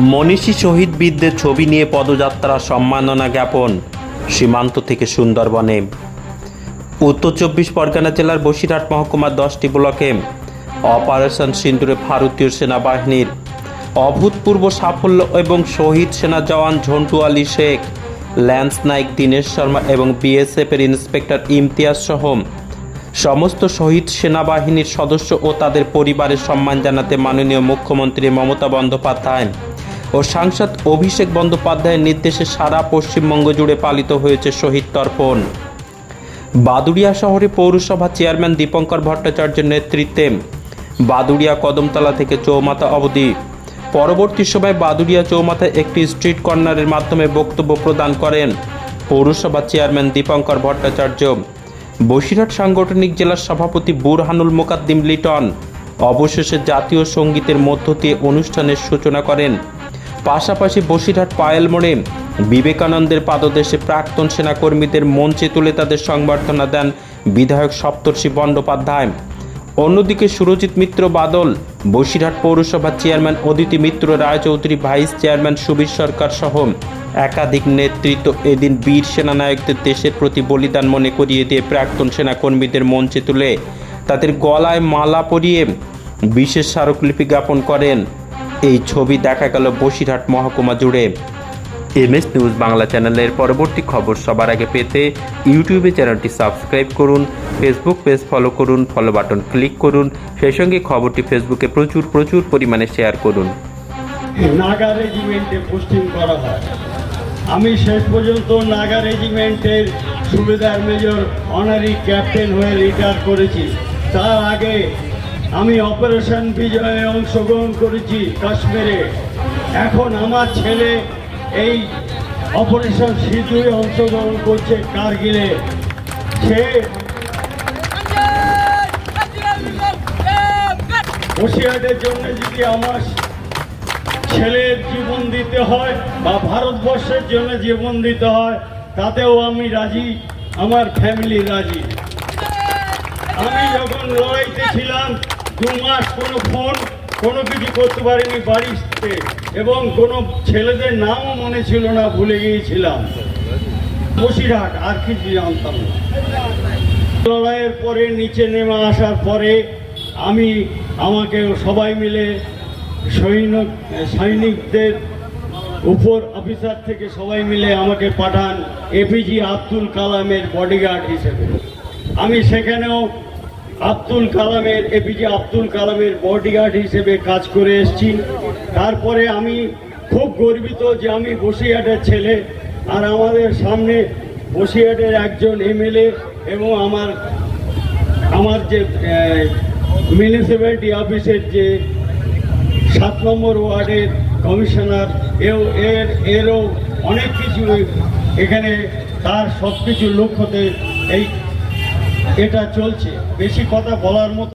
মনীষী শহীদ শহীদবীরদের ছবি নিয়ে পদযাত্রা সম্মাননা জ্ঞাপন সীমান্ত থেকে সুন্দরবনে। উত্তর চব্বিশ পরগনা জেলার বসিরহাট মহকুমার দশটি ব্লকে অপারেশন সিন্দুরে ভারতীয় সেনাবাহিনীর অভূতপূর্ব সাফল্য এবং শহীদ সেনা জওয়ান ঝন্টু আলী শেখ, ল্যান্স নাইক দীনেশ শর্মা এবং বিএসএফের ইন্সপেক্টর ইমতিয়াজ সহ সমস্ত শহীদ সেনাবাহিনীর সদস্য ও তাদের পরিবারের সম্মান জানাতে মাননীয় মুখ্যমন্ত্রী মমতা বন্দ্যোপাধ্যায় ও সাংসদ অভিষেক বন্দ্যোপাধ্যায়ের নির্দেশে সারা পশ্চিমবঙ্গ জুড়ে পালিত হয়েছে শহীদ তর্পণ। বাদুড়িয়া শহরে পৌরসভা চেয়ারম্যান দীপঙ্কর ভট্টাচার্যের নেতৃত্বে বাদুড়িয়া কদমতলা থেকে চৌমাথা অবধি। পরবর্তী সময় বাদুড়িয়া চৌমাথায় একটি স্ট্রিট কর্নারের মাধ্যমে বক্তব্য প্রদান করেন পৌরসভা চেয়ারম্যান দীপঙ্কর ভট্টাচার্য। বসিরহাট সাংগঠনিক জেলার সভাপতি বুরহানুল মোকাদ্দিম লিটন অবশেষে জাতীয় সঙ্গীতের মধ্য দিয়ে অনুষ্ঠানের সূচনা করেন। পাশাপাশি বসিরহাট পায়েল মোড়ে বিবেকানন্দের পাদদেশে প্রাক্তন সেনাকর্মীদের মঞ্চে তুলে তাদের সংবর্ধনা দেন বিধায়ক সপ্তর্ষি বন্দ্যোপাধ্যায়। অন্যদিকে সুরজিৎ মিত্র বাদল, বসিরহাট পৌরসভার chairman Aditi Mitra Raychaudhuri, vice chairman Subir Sarkar সহ একাধিক নেতৃত্ব এদিন বীর সেনানায়কদের দেশের প্রতি বলিদান মনে করিয়ে দিয়ে প্রাক্তন সেনাকর্মীদের মঞ্চে তুলে তাদের গলায় মালা পরিয়ে বিশেষ স্মারকলিপি জ্ঞাপন করেন। এই ছবি দেখা গেল বসিরহাট মহকুমা জুড়ে। এমএস নিউজ বাংলা চ্যানেলের পরবর্তী খবর সবার আগে পেতে ইউটিউবে চ্যানেলটি সাবস্ক্রাইব করুন, ফেসবুক পেজ ফলো করুন ফলো বাটন ক্লিক করুন, সেই সঙ্গে খবরটি ফেসবুকে প্রচুর প্রচুর পরিমাণে শেয়ার করুন। নাগা রেজিমেন্টে পোস্টিং করা হয়। আমি শেষ পর্যন্ত নাগা রেজিমেন্টের সুবেদার মেজর অনারি ক্যাপ্টেন হয়ে রিটায়ার করেছি। তার আগে আমি অপারেশন বিজয়ে অংশগ্রহণ করেছি কাশ্মীরে। এখন আমার ছেলে এই অপারেশন সিঁদুরে অংশগ্রহণ করছে কার্গিলে। সে বসিরহাটের জন্য যদি আমার ছেলের জীবন দিতে হয় বা ভারতবর্ষের জন্য জীবন দিতে হয়, তাতেও আমি রাজি, আমার ফ্যামিলি রাজি। আমি যখন লড়াইতে ছিলাম দু মাস কোনো ফোন, কোনো কিছু করতে পারিনি বাড়িতে এবং কোনো ছেলেদের নামও মনে ছিল না, ভুলে গিয়েছিলাম। বসিরহাট, আর কিছু জানতাম না। লড়াইয়ের পরে নিচে নেমে আসার পরে আমি, আমাকে সবাই মিলে সৈনিক সৈনিকদের উপর অফিসার থেকে সবাই মিলে আমাকে পাঠান এপিজি আব্দুল কালামের বডিগার্ড হিসেবে। আমি সেখানেও আব্দুল কালামের এপিজে আব্দুল কালামের বডিগার্ড হিসেবে কাজ করে এসেছি। তারপরে আমি খুব গর্বিত যে আমি বসিরহাটের ছেলে আর আমাদের সামনে বসিরহাটের একজন এমএলএ এবং আমার আমার যে মিউনিসিপ্যালিটি অফিসের যে সাত নম্বর ওয়ার্ডের কমিশনার, এও, এর, এরও অনেক কিছু এখানে তার সব কিছু লক্ষ্যতে এই এটা চলছে। বেশি কথা বলার মতো